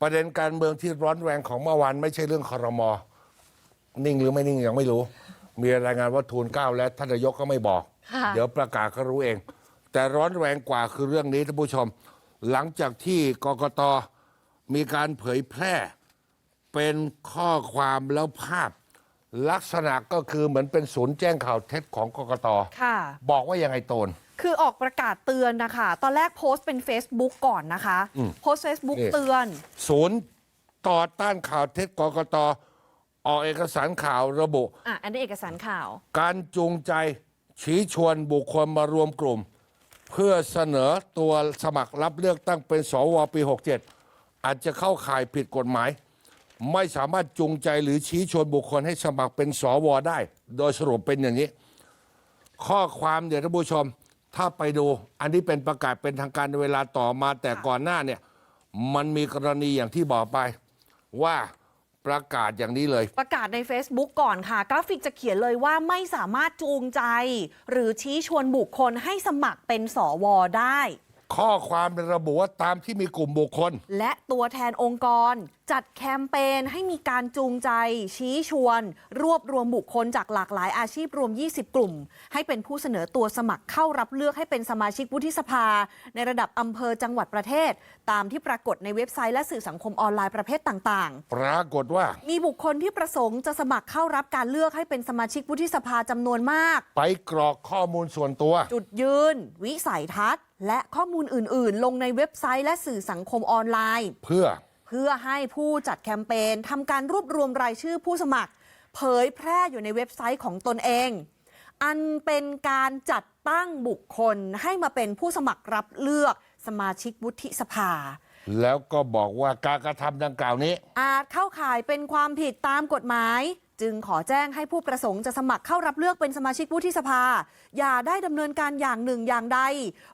ประเด็นการเมืองที่ร้อนแรงของเมื่อวานไม่ใช่เรื่องคอรมอนิ่งหรือไม่นิ่งยังไม่รู้ มีรายงานว่าทูลเกล้าและท่านนายกก็ไม่บอก ค่ะ เดี๋ยวประกาศก็รู้เอง แต่ร้อนแรงกว่าคือเรื่องนี้ท่านผู้ชม หลังจากที่กกตมีการเผยแพร่ เป็นข้อความแล้วภาพ ลักษณะก็คือเหมือนเป็นศูนย์แจ้งข่าวเท็จของกกตค่ะ บอกว่ายังไงโตน คือออกประกาศเตือนนะคะ ตอนแรกโพสต์เป็น Facebook ก่อนนะคะโพสต์ Facebook นี่เตือน ศูนย์ต่อต้านข่าวเท็จกกตออกเอกสารข่าวระบุ อะ อันนี้เอกสารข่าว การจูงใจชี้ชวนบุคคลมารวมกลุ่ม เพื่อเสนอตัวสมัครรับเลือกตั้งเป็นสวปี 67 อาจจะเข้าข่ายผิดกฎหมาย ไม่สามารถจูงใจหรือชี้ชวนบุคคลให้สมัครเป็นสวได้ โดยสรุปเป็นอย่างนี้ ข้อความเดี๋ยวท่านผู้ชม ถ้าไปดูอันนี้เป็นประกาศเป็นทางการในเวลาต่อมาแต่ก่อนหน้าเนี่ยมันมีกรณีอย่างที่บอกไปว่าประกาศอย่างนี้เลย ประกาศใน Facebook ก่อนค่ะ กราฟิกจะเขียนเลยว่าไม่สามารถจูงใจ หรือชี้ชวนบุคคลให้สมัครเป็นสวได้ ข้อความระบุว่าตามที่มีกลุ่มบุคคล และตัวแทนองค์กร จัดแคมเปญให้มีการจูงใจ ชี้ชวน รวบรวมบุคคลจากหลากหลายอาชีพรวม 20 กลุ่ม ให้เป็นผู้เสนอตัวสมัครเข้ารับเลือกให้เป็นสมาชิกวุฒิสภา ในระดับอำเภอจังหวัดประเทศ ตามที่ปรากฏในเว็บไซต์และสื่อสังคมออนไลน์ประเภทต่างปรากฏว่า ๆ มีบุคคลที่ประสงค์จะสมัครเข้ารับการเลือกให้เป็นสมาชิกวุฒิสภาจำนวนมาก ไปกรอกข้อมูลส่วนตัว จุดยืน วิสัยทัศน์และข้อมูลอื่น ๆ ลงในเว็บไซต์และสื่อสังคมออนไลน์ เพื่อเพื่อให้ผู้จัดแคมเปญทำการรวบรวมรายชื่อผู้สมัคร เผยแพร่อยู่ในเว็บไซต์ของตนเอง อันเป็นการจัดตั้งบุคคลให้มาเป็นผู้สมัครรับเลือกสมาชิกวุฒิสภา แล้วก็บอกว่าการกระทำดังกล่าวนี้ อาจเข้าข่ายเป็นความผิดตามกฎหมาย จึงขอแจ้งให้ผู้ประสงค์จะสมัครเข้ารับเลือกเป็นสมาชิกวุฒิสภา อย่าได้ดำเนินการอย่างหนึ่งอย่างใด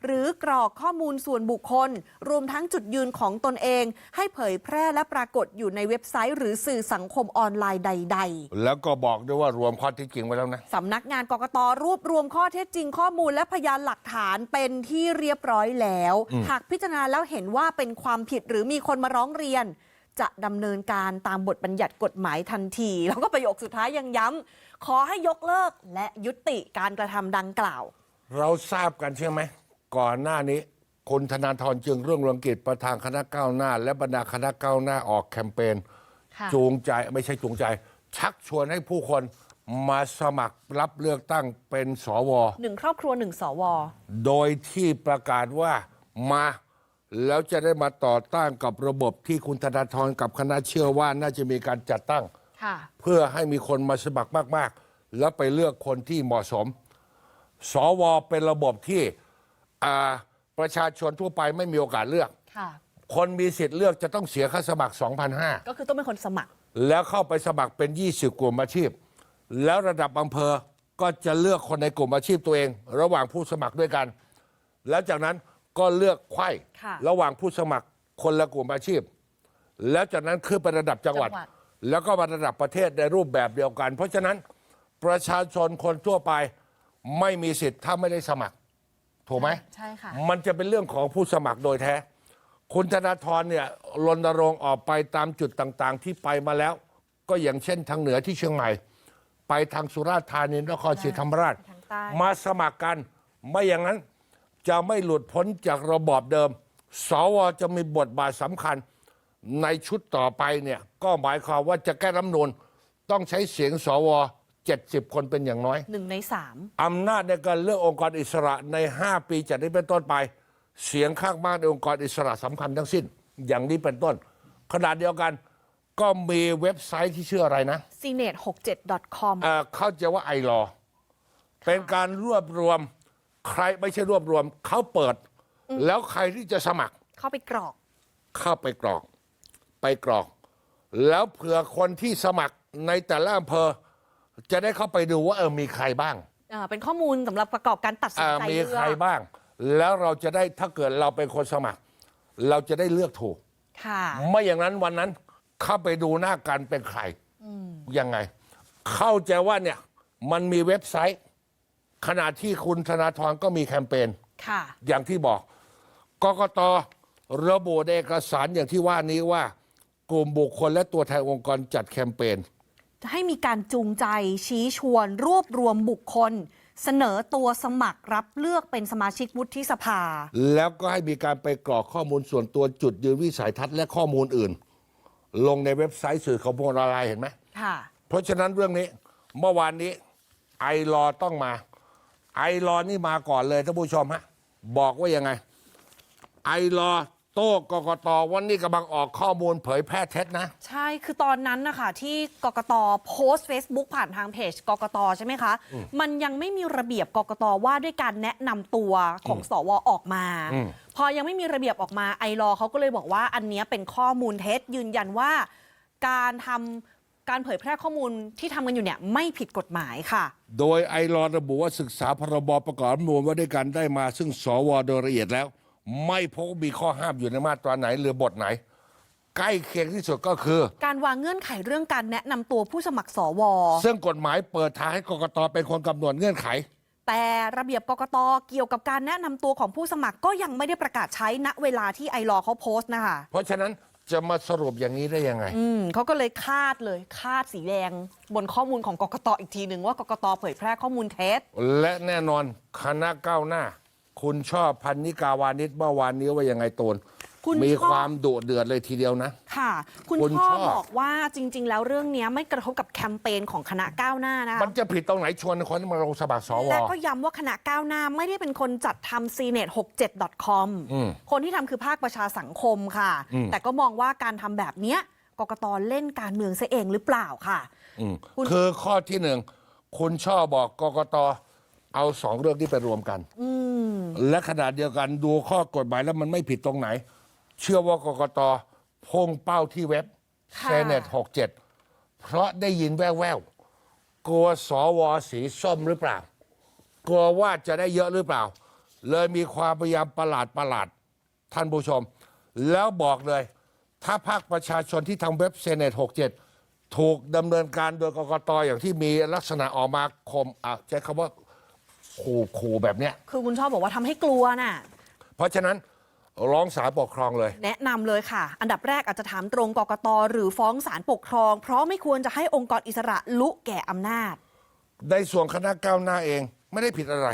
หรือกรอกข้อมูลส่วนบุคคล รวมทั้งจุดยืนของตนเอง ให้เผยแพร่และปรากฏอยู่ในเว็บไซต์ หรือสื่อสังคมออนไลน์ใดๆแล้วก็บอกด้วยว่ารวมข้อเที่จริงไว้แล้วนะสำนักงานกกตรวบรวมข้อเท็จจริงข้อมูลและพยานหลักฐานเป็นที่เรียบร้อยแล้ว หากพิจารณาแล้วเห็นว่าเป็นความผิดหรือมีคนมาร้องเรียน จะดำเนินการตามบทบัญญัติกฎหมายทันที แล้วก็ประโยคสุดท้ายยังย้ำขอให้ยกเลิกและยุติการกระทำดังกล่าว เราทราบกันใช่ไหม ก่อนหน้านี้คุณธนาธรจึงเรื่องเรืองกิจประธานคณะก้าวหน้า และบรรดาคณะก้าวหน้าออกแคมเปญค่ะจูงใจไม่ใช่จูงใจ ชักชวนให้ผู้คนมาสมัครรับเลือกตั้งเป็นสว หนึ่งครอบครัวหนึ่งสว โดยที่ประกาศว่ามา แล้วจะได้มาต่อต้านกับระบบที่คุณธนาธรกับคณะเชื่อว่าน่าจะมีการจัดตั้ง ค่ะ เพื่อให้มีคนมาสมัครมาก ๆ แล้วไปเลือกคนที่เหมาะสม สวเป็นระบบที่อ่าประชาชนทั่วไปไม่มีโอกาสเลือก ค่ะ คนมีสิทธิ์เลือกจะต้องเสียค่าสมัครก็คือต้องเป็นคนสมัคร2,500แล้วเข้าไปสมัครเป็น 20 กลุ่มอาชีพ แล้วระดับอำเภอก็จะเลือกคนในกลุ่มอาชีพตัวเอง ระหว่างผู้สมัครด้วยกัน แล้วจากนั้น ก็เลือกไขว้ค่ะ ระหว่างผู้สมัครคนละกลุ่มอาชีพ แล้วจากนั้นขึ้นไประดับจังหวัด จังหวัด แล้วก็มาระดับประเทศในรูปแบบเดียวกัน เพราะฉะนั้นประชาชนคนทั่วไปไม่มีสิทธิ์ถ้าไม่ได้สมัคร ถูกไหม ใช่ค่ะ มันจะเป็นเรื่องของผู้สมัครโดยแท้ คุณธนาธรเนี่ยรณรงค์ออกไปตามจุดต่างๆ ที่ไปมาแล้ว ก็อย่างเช่นทางเหนือที่เชียงใหม่ ไปทางสุราษฎร์ธานีนครศรีธรรมราช ทางใต้ มาสมัครกัน ไม่อย่างนั้น จะไม่หลุดพ้นจากระบอบเดิม สวจะมีบทบาทสำคัญ ในชุดต่อไปเนี่ยก็หมายความว่าจะแก้รัฐธรรมนูนต้องใช้เสียงสว70 คนเป็นอย่างน้อย หนึ่งในสามอำนาจในการเลือกองค์กรอิสระใน 5 ปีจากนี้เป็นต้นไป เสียงข้างมากในองค์กรอิสระสำคัญทั้งสิ้น อย่างนี้เป็นต้นขณะเดียวกันก็มีเว็บไซต์ที่ชื่ออะไรนะ c n e t 6 7 com เอ่อเข้าใจว่าไอรอเป็นการรวบรวม ใครไม่ใช่รวบรวมเขาเปิด แล้วใครที่จะสมัคร เข้าไปกรอก เข้าไปกรอก ไปกรอก แล้วเผื่อคนที่สมัครในแต่ละอำเภอ จะได้เข้าไปดูว่าเออมีใครบ้างอ่าเป็นข้อมูลสำหรับประกอบการตัดสินอ่าใจมีเลืใครอกบ้าง แล้วเราจะได้ถ้าเกิดเราเป็นคนสมัคร เราจะได้เลือกถูก ค่ะ ไม่อย่างนั้นวันนั้นเข้าไปดูหน้ากันเป็นใครยังไง เข้าใจว่าเนี่ยมันมีเว็บไซต์ ขณะที่คุณธนาธรก็มีแคมเปญค่ะ อย่างที่บอกกกตระบุในเอกสารอย่างที่ว่านี้ว่า กลุ่มบุคคลและตัวแทนองค์กรจัดแคมเปญให้มีการจูงใจชี้ชวน รวบรวมบุคคล เสนอตัวสมัครรับเลือกเป็นสมาชิกวุฒิสภา แล้วก็ให้มีการไปกรอกข้อมูลส่วนตัวจุดยืนวิสัยทัศน์และข้อมูลอื่น ลงในเว็บไซต์สื่อของพลออนไลน์เห็นไหมค่ะ เพราะฉะนั้นเรื่องนี้เมื่อวานนี้ไอรอต้องมา ไอรอนี่มาก่อนเลยท่านผู้ชมฮะบอกว่ายังไง ไอรอโต้กกตวันนี้กำลังออกข้อมูลเผยแพร่เท็จนะ ใช่คือตอนนั้นนะคะที่กกตโพสต์ Facebook ผ่านทางเพจกกตใช่ไหมคะ มันยังไม่มีระเบียบกกตว่าด้วยการแนะนำตัวของสวออกมา อืม พอยังไม่มีระเบียบออกมาไอรอเขาก็เลยบอกว่าอันเนี้ยเป็นข้อมูลเท็จยืนยันว่า การทำ การเผยแพร่ข้อมูลที่ทำกันอยู่เนี่ยไม่ผิดกฎหมายค่ะ โดยไอรอระบุว่าศึกษาพรบประกอบรัฐธรรมนูญว่าด้วยการได้มา ซึ่งสวโดยละเอียดแล้ว ไม่พบว่ามีข้อห้ามอยู่ในมาตราไหนหรือบทไหน ใกล้เคียงที่สุดก็คือ การวางเงื่อนไขเรื่องการแนะนำตัวผู้สมัครสว ซึ่งกฎหมายเปิดทางให้กกตเป็นคนกำหนดเงื่อนไข แต่ระเบียบกกตเกี่ยวกับการแนะนำตัวของผู้สมัครก็ยังไม่ได้ประกาศใช้ณเวลาที่ไอรอเขาโพสต์นะคะ เพราะฉะนั้น จะมาสรุปอย่างนี้ได้ยังไง อืมเขาก็เลยคาดเลยคาดสีแดงบนข้อมูลของกกตอีกทีหนึ่งว่ากกตเผยแพร่ข้อมูลเท็จ และแน่นอนคณะก้าวหน้า คุณชอบพันนิกาวานิชเมื่อวานนี้ว่ายังไงตูน คุณมีชอบ ความดุเดือดเลยทีเดียวนะ ค่ะ คุณคุณช่อชอบ บอกว่าจริง ๆ แล้วเรื่องเนี้ยไม่กระทบกับแคมเปญของคณะก้าวหน้านะคะ มันจะผิดตรงไหนชวนคนมาลงสมัครสว และก็ย้ำว่าคณะก้าวหน้าไม่ได้เป็นคนจัดทำ cnet 67 com อืมคนที่ทำคือภาคประชาสังคมค่ะ อืม แต่ก็มองว่าการทำแบบเนี้ยกกตเล่นการเมืองซะเองหรือเปล่าค่ะ อืมคุณ คือข้อที่หนึ่งคุณชอบบอกกกตเอาสองเรื่องที่ไปรวมกัน อืม และขนาดเดียวกันดูข้อกฎหมายแล้วมันไม่ผิดตรงไหน เชื่อว่ากกตพุ่งเป้าที่เว็บค่ะ เซเนต67 เพราะได้ยินแว่วๆกลัวสวสีส้มหรือเปล่า กลัวว่าจะได้เยอะหรือเปล่า เลยมีความพยายามประหลาดประหลาดท่านผู้ชม แล้วบอกเลย ถ้าภาคประชาชนที่ทำเว็บเซเนต67 ถูกดำเนินการโดยกกตอย่างที่มีลักษณะออกมาคมอะใช้คำว่าขู่ขู่แบบเนี้ย คือคุณชอบบอกว่าทำให้กลัวน่ะ เพราะฉะนั้น ร้องศาลปกครองเลย แนะนำเลยค่ะ อันดับแรกอาจจะถามตรงกกตหรือฟ้องศาลปกครอง เพราะไม่ควรจะให้องค์กรอิสระลุแก่อำนาจ ในส่วนคณะก้าวหน้าเองไม่ได้ผิดอะไร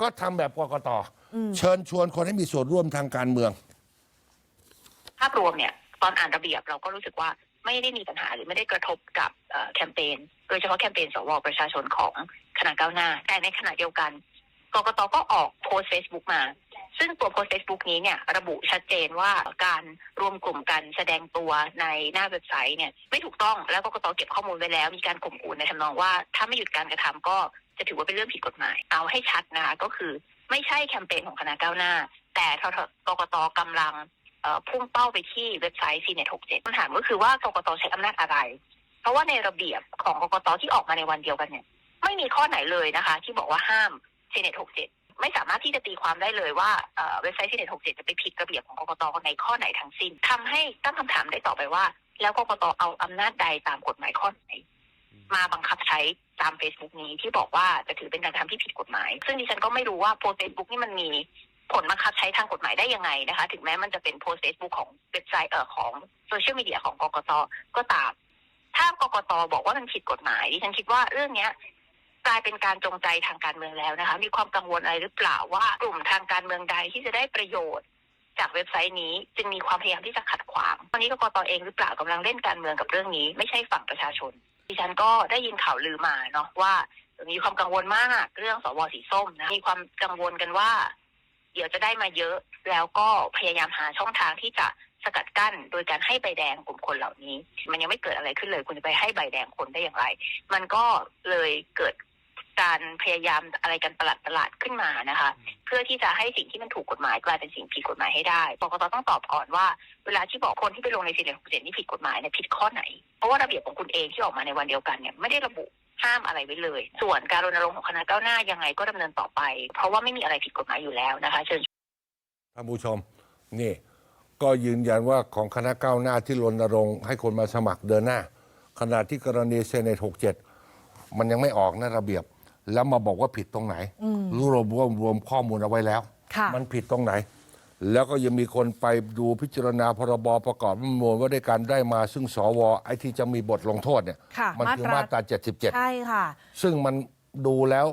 ก็ทำแบบกกตเชิญชวนคนให้มีส่วนร่วมทางการเมือง ภาพรวมเนี่ยตอนอ่านระเบียบเราก็รู้สึกว่าไม่ได้มีปัญหาหรือไม่ได้กระทบกับเอ่อแคมเปญโดยเฉพาะแคมเปญสวประชาชนของคณะก้าวหน้า แต่ในขณะเดียวกันกกตก็ออกโพสต์เฟซบุ๊กมา ซึ่งตัวโพสต์เฟซบุ๊กนี้เนี่ยระบุชัดเจนว่าการรวมกลุ่มกันแสดงตัวในหน้าเว็บไซต์เนี่ยไม่ถูกต้องแล้วกกตเก็บข้อมูลไว้แล้ว มีการข่มขู่ในทำนองว่า ถ้าไม่หยุดการกระทำก็จะถือว่าเป็นเรื่องผิดกฎหมาย เอาให้ชัดนะคะก็คือไม่ใช่แคมเปญของคณะก้าวหน้า แต่กกตกำลังพุ่งเป้าไปที่เว็บไซต์ CNET 67คำถามก็คือว่ากกตใช้อำนาจอะไร เพราะว่าในระเบียบของกกตที่ออกมาในวันเดียวกันเนี่ยไม่มีข้อไหนเลยนะคะ ที่บอกว่าห้าม CNET 67 ไม่สามารถที่จะตีความได้เลยว่าเอ่อเว็บไซต์ CNET 67จะไปผิดระเบียบของกกตในข้อไหนทั้งสิ้นทำให้ตั้งคำถามได้ต่อไปว่า แล้วกกตเอาอำนาจใดตามกฎหมายข้อไหน มาบังคับใช้ตาม Facebook นี้ที่บอกว่าจะถือเป็นการกระทำที่ผิดกฎหมาย ซึ่งดิฉันก็ไม่รู้ว่าโพสเฟซบุ๊กนี่มันมีผลบังคับใช้ทางกฎหมายได้ยังไงนะคะ ถึงแม้มันจะเป็นโพสต์เฟซบุ๊กของเว็บไซต์เอ่อของโซเชียลมีเดียของกกตก็ตามถ้ากกตบอกว่ามันผิดกฎหมายดิฉันคิดว่าเรื่องเนี้ย กลายเป็นการจงใจทางการเมืองแล้วนะคะ มีความกังวลอะไรหรือเปล่าว่ากลุ่มทางการเมืองใดที่จะได้ประโยชน์จากเว็บไซต์นี้จึงมีความพยายามที่จะขัดขวางวันนี้กกตเองหรือเปล่ากำลังเล่นการเมืองกับเรื่องนี้ ไม่ใช่ฝั่งประชาชน ดิฉันก็ได้ยินข่าวลือมาเนาะว่า มีความกังวลมากเรื่องสวสีส้มนะมีความกังวลกันว่า เดี๋ยวจะได้มาเยอะ แล้วก็พยายามหาช่องทางที่จะสกัดกั้นโดยการให้ใบแดงกลุ่มคนเหล่านี้ มันยังไม่เกิดอะไรขึ้นเลย คุณจะไปให้ใบแดงคนได้อย่างไร มันก็เลยเกิด การพยายามอะไรกันประหลาดประหลาดๆขึ้นมานะคะ เพื่อที่จะให้สิ่งที่มันถูกกฎหมายกลายเป็นสิ่งผิดกฎหมายให้ได้กกตต้องตอบก่อนว่า เวลาที่บอกคนที่ไปลงในสิทธิหกเจ็ดนี่ผิดกฎหมายเนี่ยผิดข้อไหน เพราะว่าระเบียบของคุณเองที่ออกมาในวันเดียวกันเนี่ยไม่ได้ระบุห้ามอะไรไว้เลย ส่วนการรณรงค์ของคณะก้าวหน้ายังไงก็ดำเนินต่อไป เพราะว่าไม่มีอะไรผิดกฎหมายอยู่แล้วนะคะเชิญท่านผู้ชมนี่ก็ยืนยันว่าของคณะก้าวหน้าที่รณรงค์ให้คนมาสมัครเดินหน้าขณะที่กรณีเซเนต67มันยังไม่ออกนะระเบียบ แล้วมาบอกว่าผิดตรงไหนรวบรวมรวมข้อมูลเอาไว้แล้วค่ะมันผิดตรงไหน แล้วก็ยังมีคนไปดูพิจารณาพรบประกอบรัฐธรรมนูญว่าด้วยการได้มาซึ่งสวไอ้ที่จะมีบทลงโทษเนี่ยค่ะมันคือมามาตตรารา 77 ใช่ค่ะ ซึ่งมันดูแล้ว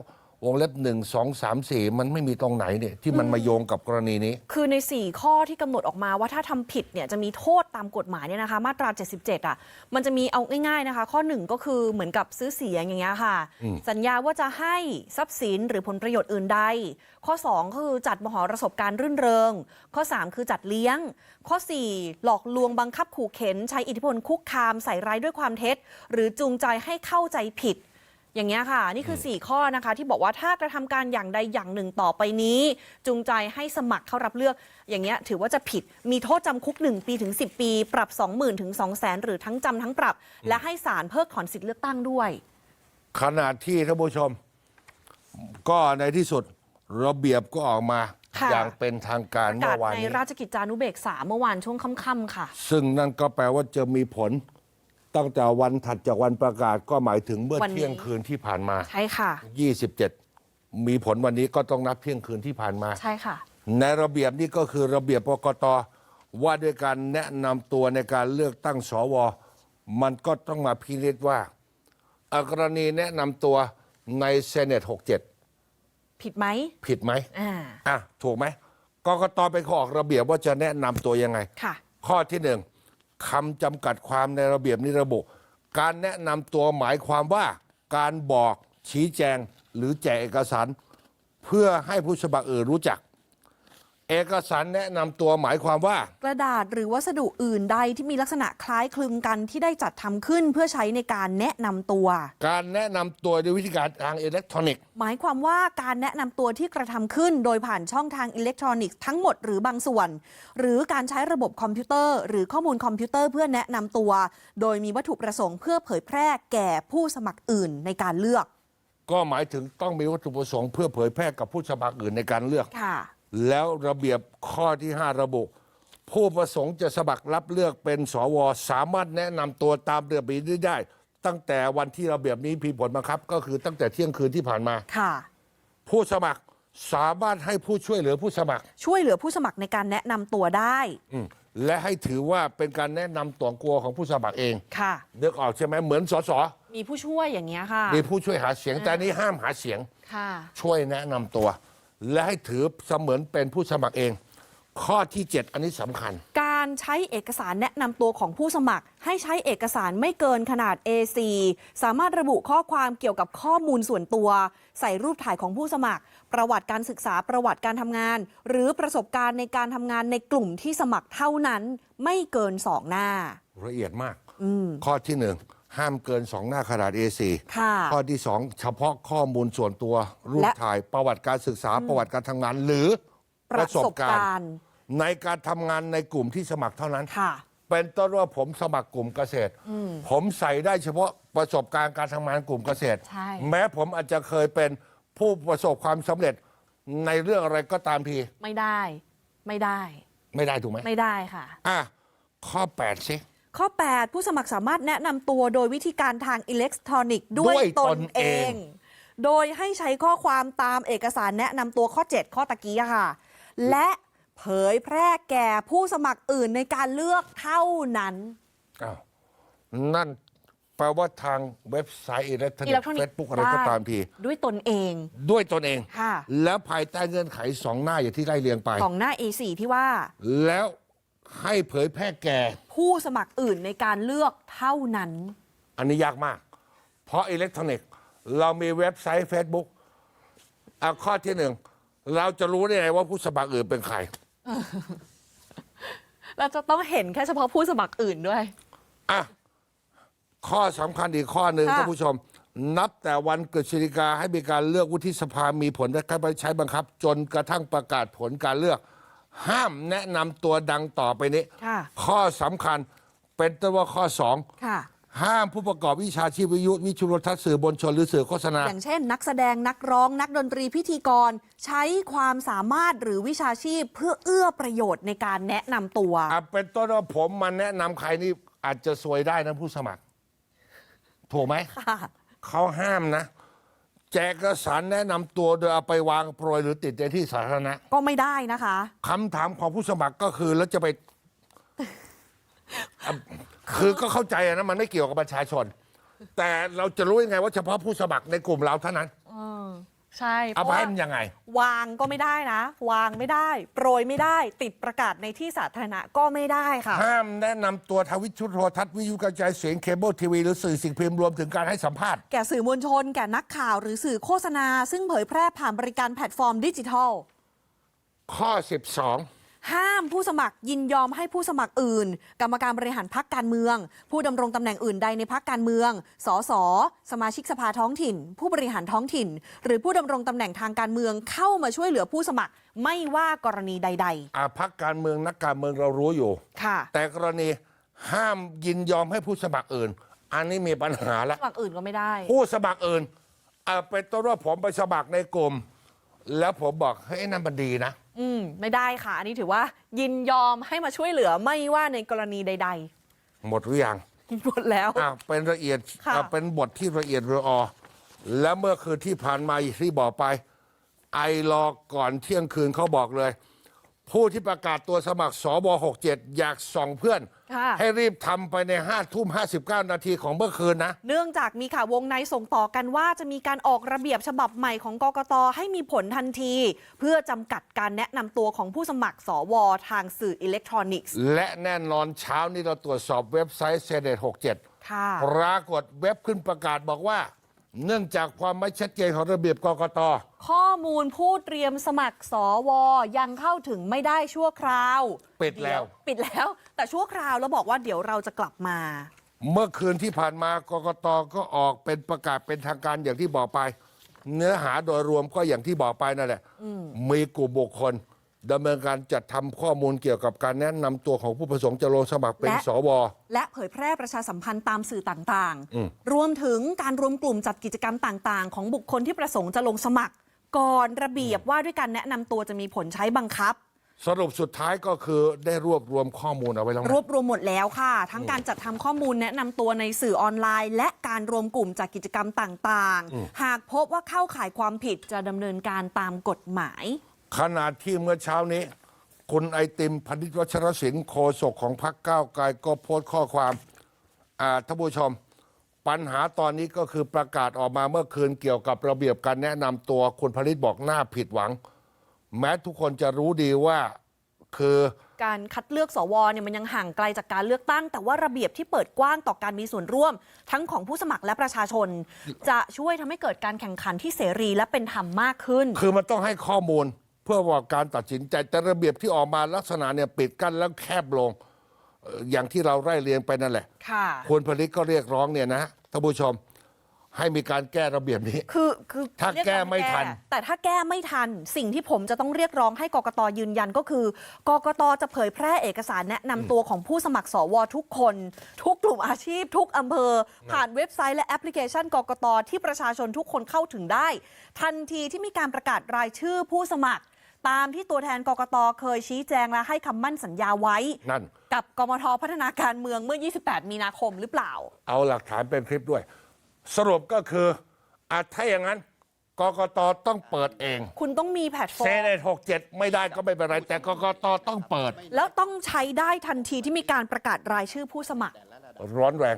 วงเล็บหนึ่งสองสามสี่มันไม่มีตรงไหนเนี่ยที่มันมาโยงกับกรณีนี้ คือใน 4 ข้อที่กำหนดออกมาว่าถ้าทำผิดเนี่ยจะมีโทษตามกฎหมายเนี่ยนะคะ มาตรา 77 อะ มันจะมีเอาง่ายๆนะคะ ข้อ 1 ก็คือเหมือนกับซื้อเสียงอย่างเงี้ยค่ะ สัญญาว่าจะให้ทรัพย์สินหรือผลประโยชน์อื่นใด ข้อ 2 คือจัดมหรสพการรื่นเริง ข้อ 3 คือจัดเลี้ยง ข้อ 4 หลอกลวงบังคับขู่เข็นใช้อิทธิพลคุกคามใส่ร้ายด้วยความเท็จ หรือจูงใจให้เข้าใจผิด อย่างเงี้ยค่ะ นี่คือ 4 ข้อนะคะ ที่บอกว่าถ้ากระทำการอย่างใดอย่างหนึ่งต่อไปนี้ จูงใจให้สมัครเข้ารับเลือกอย่างเงี้ยถือว่าจะผิดมีโทษจำคุก 1 ปีถึง 10 ปี ปรับ 20,000ถึง200,000 หรือทั้งจำทั้งปรับ และให้ศาลเพิกถอนสิทธิ์เลือกตั้งด้วยขณะที่ท่านผู้ชม ก็ในที่สุดระเบียบก็ออกมาค่ะอย่างเป็นทางการประเมื่กาศอวานในนี้ราชกิจจานุเบกษาเมื่อวานช่วงค่ำๆค่ะ ซึ่งนั่นก็แปลว่าจะมีผล ตั้งแต่วันถัดจากวันประกาศก็หมายถึงเมื่อวันนี้ เที่ยงคืนที่ผ่านมา ใช่ค่ะ 27 มีผลวันนี้ก็ต้องนับเที่ยงคืนที่ผ่านมา ใช่ค่ะ ในระเบียบนี้ก็คือระเบียบกกตว่าด้วยการแนะนำตัวในการเลือกตั้งสว มันก็ต้องมาพิจารณาว่าอะกรณีแนะนำตัวในเซเนต67 ผิดไหมผิดไหมอ่าอะถูกไหมกกตไปนข้อออกระเบียบว่าจะแนะนำตัวยังไง ค่ะ ข้อที่หนึ่ง คำจำกัดความในระเบียบนิระบุ การแนะนำตัวหมายความว่าการบอกชี้แจงหรือแจกเอกสาร เพื่อให้ผู้สมัครอื่นรู้จัก เอกสารแนะนำตัวหมายความว่า กระดาษหรือวัสดุอื่นใดที่มีลักษณะคล้ายคลึงกันที่ได้จัดทำขึ้นเพื่อใช้ในการแนะนำตัว การแนะนำตัวด้วยวิธีการทางอิเล็กทรอนิกส์ หมายความว่าการแนะนำตัวที่กระทำขึ้น โดยผ่านช่องทางอิเล็กทรอนิกส์ทั้งหมดหรือบางส่วน หรือการใช้ระบบคอมพิวเตอร์ หรือข้อมูลคอมพิวเตอร์เพื่อแนะนำตัว โดยมีวัตถุประสงค์เพื่อเผยแพร่แก่ผู้สมัครอื่นในการเลือกก็หมายถึงต้องมีวัตถุประสงค์เพื่อเผยแพร่กับผู้สมัครอื่นในการเลือก ค่ะ แล้วระเบียบข้อที่ 5 ระบุ ผู้ประสงค์จะสมัครรับเลือกเป็นสวสามารถแนะนำตัวตามระเบียบนี้ได้ ตั้งแต่วันที่ระเบียบนี้มีผลบังคับ ก็คือตั้งแต่เที่ยงคืนที่ผ่านมา ค่ะ ผู้สมัครสามารถให้ผู้ช่วยเหลือผู้สมัคร ช่วยเหลือผู้สมัครในการแนะนำตัวได้ อืมและให้ถือว่าเป็นการแนะนำตัวกลัวของผู้สมัครเองค่ะ นึกออกใช่ไหมเหมือนสสมีผู้ช่วยอย่างเงี้ยค่ะ มีผู้ช่วยหาเสียงแต่อันนี้ห้ามหาเสียง ค่ะ ช่วยแนะนำตัว และให้ถือเสมือนเป็นผู้สมัครเอง ข้อที่ 7 อันนี้สำคัญ การใช้เอกสารแนะนำตัวของผู้สมัคร ให้ใช้เอกสารไม่เกินขนาด A4 สามารถระบุข้อความเกี่ยวกับข้อมูลส่วนตัว ใส่รูปถ่ายของผู้สมัคร ประวัติการศึกษาประวัติการทำงาน หรือประสบการณ์ในการทำงานในกลุ่มที่สมัครเท่านั้น ไม่เกินสองหน้า ละเอียดมาก ข้อที่หนึ่ง ห้ามเกินสองหน้าขนาด A4 ค่ะข้อที่สองเฉพาะข้อมูลส่วนตัว รูปและถ่ายประวัติการศึกษาประวัติการทำงาน หรือประสบการณ์ ในการทำงานในกลุ่มที่สมัครเท่านั้นค่ะเป็นต้นว่าผมสมัครกลุ่มเกษตร ผมใส่ได้เฉพาะประสบการณ์การทำงานกลุ่มเกษตรใช่แม้ผมอาจจะเคยเป็นผู้ประสบความสำเร็จในเรื่องอะไรก็ตามทีไม่ได้ ไม่ได้ ไม่ได้ถูกไหมไม่ได้ค่ะ อะข้อ8สิ ข้อ 8 ผู้สมัครสามารถแนะนำตัวโดยวิธีการทางอิเล็กทรอนิกส์ด้วยด้วยตตนนเอเอง ง โดยให้ใช้ข้อความตามเอกสารแนะนำตัวข้อ 7 ข้อตะกี้อะค่ะ และเผยแพร่แก่ผู้สมัครอื่นในการเลือกเท่านั้น อ้าวนั่นแปลว่าทางเว็บไซต์อิเล็กทรอนิกอิเล็กส์ทรอนิเฟกซส์บุ๊กอะไรก็ได้ ตามที ด้วยตนเอง ด้วยตนเอง ค่ะ แล้วภายใต้เงื่อนไขสองหน้าอย่างที่ได้เรียงไป ของหน้า A4 ที่ว่า แล้ว ให้เผยแพร่แก่ ผู้สมัครอื่นในการเลือกเท่านั้น อันนี้ยากมาก เพราะอิเล็กทรอนิกส์เรามีเว็บไซต์ Facebook อะข้อที่หนึ่ง เราจะรู้ได้ไงว่าผู้สมัครอื่นเป็นใคร เราจะต้องเห็นแค่เฉพาะผู้สมัครอื่นด้วย อะ ข้อสำคัญอีกข้อหนึ่งค่ะ ท่านผู้ชม นับแต่วันกฤษฎีกาให้มีการเลือกวุฒิสภามีผลและการใช้บังคับ จนกระทั่งประกาศผลการเลือก ห้ามแนะนำตัวดังต่อไปนี้ ค่ะข้อสำคัญเป็นต้นว่าข้อสองค่ะ ห้ามผู้ประกอบวิชาชีพวิทยุวิชุรทัศน์สื่อบนชนหรือสื่อโฆษณา อย่างเช่น นักแสดงนักร้องนักดนตรีพิธีกร ใช้ความสามารถหรือวิชาชีพเพื่อเอื้อประโยชน์ในการแนะนำตัว อะเป็นต้นว่าผมมาแนะนำใครนี่อาจจะซวยได้นะผู้สมัคร ถูกไหม ค่ะ เขาห้ามนะ แจกเอกสารแนะนำตัวโดยเอาไปวางโปรยหรือติดในที่สาธารณะก็ไม่ได้นะคะ คำถามของผู้สมัครก็คือแล้วจะไปอะคือก็เข้าใจอะนะมันไม่เกี่ยวกับประชาชน แต่เราจะรู้ยังไงว่าเฉพาะผู้สมัครในกลุ่มเราเท่านั้น ใช่เพเอาราะไปว่าให้มันยังไง วางก็ไม่ได้นะ วางไม่ได้ โปรยไม่ได้ ติดประกาศในที่สาธารณะก็ไม่ได้ค่ะ ห้ามแนะนำตัวทางวิทยุโทรทัศน์วิทยุกระจายเสียงเคเบิลทีวีหรือสื่อสิ่งพิมพ์รวมถึงการให้สัมภาษณ์ แก่สื่อมวลชน แก่นักข่าวหรือสื่อโฆษณา ซึ่งเผยแพร่ผ่านบริการแพลตฟอร์มดิจิทัล ข้อ 12 ห้ามผู้สมัครยินยอมให้ผู้สมัครอื่น กรรมการบริหารพักการเมือง ผู้ดำรงตำแหน่งอื่นใดในพักการเมือง สส สมาชิกสภาท้องถิ่น ผู้บริหารท้องถิ่น หรือผู้ดำรงตำแหน่งทางการเมืองเข้ามาช่วยเหลือผู้สมัครไม่ว่ากรณีใดอาพักการเมืองนักการเมืองเรารู้อยู่ ๆ ค่ะแต่กรณีห้ามยินยอมให้ผู้สมัครอื่น อันนี้มีปัญหาแล้วสมัครอื่นก็ไม่ได้ ผู้สมัครอื่นอ่าเป็นต้นว่าผมไปสมัครในกลุ่ม แล้วผมบอกเฮ้ยนั่นมันดีนะ อืมไม่ได้ค่ะ อันนี้ถือว่า ยินยอมให้มาช่วยเหลือไม่ว่าในกรณีใด หมดหรือยังๆ หมดแล้ว อ่าเป็นละเอียดค่ะ อ่าเป็นบทที่ละเอียดรออ แล้วเมื่อคืนที่ผ่านมาอย่างที่บอกไป ไอรอก่อนเที่ยงคืนเขาบอกเลย ผู้ที่ประกาศตัวสมัครสบ67 อยากส่องเพื่อน ค่ะ ให้รีบทำไปใน5ทุ่ม59 นาทีของเมื่อคืนนะ เนื่องจากมีข่าววงในส่งต่อกันว่าจะมีการออกระเบียบฉบับใหม่ของกกตให้มีผลทันที เพื่อจำกัดการแนะนำตัวของผู้สมัครสวทางสื่ออิเล็กทรอนิกส์ และแน่นอนเช้านี้เราตรวจสอบเว็บไซต์เซเดต67 ค่ะ ปรากฏเว็บขึ้นประกาศบอกว่า เนื่องจากความไม่ชัดเจนของระเบียบกกต ข้อมูลผู้เตรียมสมัครสวยังเข้าถึงไม่ได้ชั่วคราวปิดแล้ว เยปิดแล้ว แต่ชั่วคราวแล้วบอกว่าเดี๋ยวเราจะกลับมา เมื่อคืนที่ผ่านมากกตก็ออกเป็นประกาศเป็นทางการอย่างที่บอกไป เนื้อหาโดยรวมก็อย่างที่บอกไปนั่นแหละ มีกลุ่มบุคคล ดำเนินการจัดทำข้อมูลเกี่ยวกับการแนะนำตัวของผู้ประสงค์จะลงสมัครเป็นและ สว และเผยแพร่ประชาสัมพันธ์ตามสื่อต่างอืม ๆ รวมถึงการรวมกลุ่มจัดกิจกรรมต่างๆ ของบุคคลที่ประสงค์จะลงสมัคร ก่อนระเบียบว่าด้วยการแนะนำตัวจะมีผลใช้บังคับ สรุปสุดท้ายก็คือได้รวบรวมข้อมูลเอาไว้แล้วนะ รวบรวมหมดแล้วค่ะ ทั้งการจัดทำข้อมูลแนะนำตัวในสื่อออนไลน์ และการรวมกลุ่มจากกิจกรรมต่าง ๆ หากพบว่าเข้าข่ายความผิดจะดำเนินการตามกฎหมาย ขนาดที่เมื่อเช้านี้ คุณไอติมพนิษฐ์วัชรศิลป์โฆษกของพรรคก้าวไกลก็โพสต์ข้อความอ่าท่านผู้ชม ปัญหาตอนนี้ก็คือประกาศออกมาเมื่อคืนเกี่ยวกับระเบียบการแนะนำตัวคุณพนิษฐ์บอกหน้าผิดหวัง แม้ทุกคนจะรู้ดีว่าคือ การคัดเลือกสวเนี่ยมันยังห่างไกลจากการเลือกตั้ง แต่ว่าระเบียบที่เปิดกว้างต่อการมีส่วนร่วม ทั้งของผู้สมัครและประชาชน จะช่วยทำให้เกิดการแข่งขันที่เสรีและเป็นธรรมมากขึ้น คือมันต้องให้ข้อมูล เพื่อว่าการตัดสินใจแต่ระเบียบที่ออกมาลักษณะเนี่ยปิดกั้นแล้วแคบลงเอ่ออย่างที่เราไล่เรียงไปนั่นแหละค่ะคุณพนิษฐ์ก็เรียกร้องเนี่ยนะท่านผู้ชมให้มีการแก้ระเบียบนี้ คือคือถ้าเรียร้องแก้ไม่ทัน แต่ถ้าแก้ไม่ทัน สิ่งที่ผมจะต้องเรียกร้องให้กกตยืนยันก็คือกกตจะเผยแพร่เอกสารแนะนำตัวของผู้สมัครสวทุกคน ทุกกลุ่มอาชีพ ทุกอำเภอ ผ่านเว็บไซต์และแอปพลิเคชันกกตที่ประชาชนทุกคนเข้าถึงได้ ทันทีที่มีการประกาศรายชื่อผู้สมัคร ตามที่ตัวแทนกกตเคยชี้แจงและให้คำมั่นสัญญาไว้ นั่น กับกมทพัฒนาการเมืองเมื่อ 28 มีนาคมหรือเปล่า เอาหลักฐานเป็นคลิปด้วย สรุปก็คืออาถ้าอย่างนั้นกกตต้องเปิดเองคุณต้องมีแพลตฟอเซร์ม เนตหกเจ็ดไม่ได้ก็ไม่เป็นไร แต่กกตต้องเปิดแล้วต้องใช้ได้ทันทีที่มีการประกาศรายชื่อผู้สมัคร ร้อนแรง